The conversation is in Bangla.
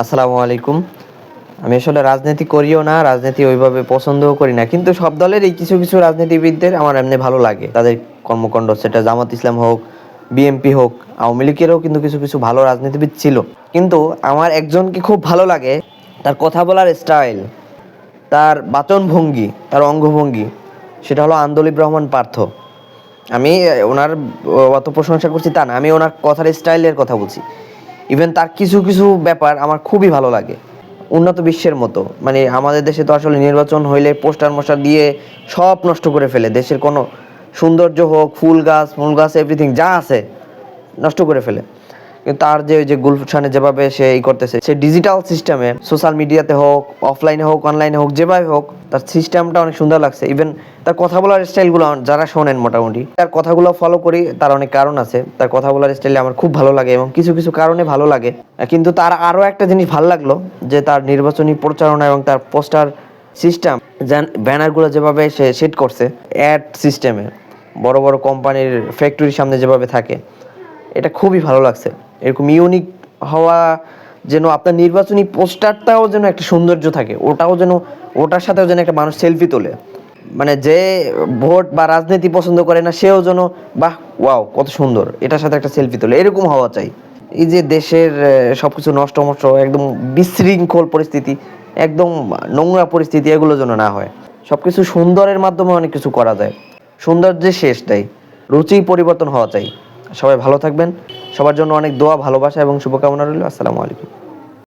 আসসালামু আলাইকুম। আমি আসলে রাজনীতি করিও না, রাজনীতি ওইভাবে পছন্দও করি না। কিন্তু সব দলের এই কিছু কিছু রাজনীতিবিদদের আমার এমনি ভালো লাগে। তাদের কর্মকাণ্ড, সেটা জামাত ইসলাম হোক, বিএনপি হোক, আওয়ামী লীগেরও কিন্তু কিছু কিছু ভালো রাজনীতিবিদ ছিল। কিন্তু আমার একজনকে খুব ভালো লাগে, তার কথা বলার স্টাইল, তার বাচন ভঙ্গি তার অঙ্গভঙ্গি, সেটা হলো আন্দোলিব রহমান পার্থ। আমি, ওনার অত প্রশংসা করছি তা না। আমি ওনার কথার স্টাইলের কথা বলছি। ইভেন তার কিছু কিছু ব্যাপার আমার খুবই ভালো লাগে। উন্নত বিশ্বের মতো। মানে আমাদের দেশে তো আসলে নির্বাচন হইলে পোস্টার মোস্টার দিয়ে সব নষ্ট করে ফেলে। দেশের কোনো সৌন্দর্য হোক, ফুল গাছ ফুল গাছ এভরিথিং যা আছে নষ্ট করে ফেলে। তার যে ওই যে গুলশানে যেভাবে সে এই করতেছে, সে ডিজিটাল সিস্টেমে সোশ্যাল মিডিয়াতে হোক অফলাইনে হোক অনলাইনে হোক, যেভাবে হোক, তার সিস্টেমটা অনেক সুন্দর লাগছে। ইভেন তার কথা বলার স্টাইলগুলো যারা শোনেন মোটামুটি, তার কথাগুলো ফলো করি, তার অনেক কারণ আছে। তার কথা বলার স্টাইলে আমার খুব ভালো লাগে এবং কিছু কিছু কারণে ভালো লাগে। কিন্তু তার আরও একটা জিনিস ভালো লাগল, যে তার নির্বাচনী প্রচারণা এবং তার পোস্টার সিস্টেম ব্যানারগুলো যেভাবে সে সেট করছে অ্যাড সিস্টেমে বড় বড় কোম্পানির ফ্যাক্টরির সামনে যেভাবে থাকে এটা খুবই ভালো লাগছে। এরকম ইউনিক হওয়া যেন আপনার নির্বাচনী পোস্টারটাও যেন একটা সৌন্দর্য থাকে, ওটাও যেন, ওটার সাথেও যেন একটা মানুষ সেলফি তোলে। মানে যে ভোট বা রাজনীতি পছন্দ করে না, সেও যেন, বাহ ওয়াও কত সুন্দর, এটার সাথে একটা সেলফি তোলে। এরকম হওয়া চাই। এই যে দেশের সব কিছু নষ্ট মষ্ট, একদম বিশৃঙ্খল পরিস্থিতি, একদম নোংরা পরিস্থিতি, এগুলো যেন না হয়। সব কিছু সুন্দরের মাধ্যমে অনেক কিছু করা যায়। সৌন্দর্যের শেষটাই রুচি পরিবর্তন হওয়া চাই। সবাই ভালো থাকবেন। সবার জন্য অনেক দোয়া ভালোবাসা এবং শুভকামনা রইল। আসসালামু আলাইকুম।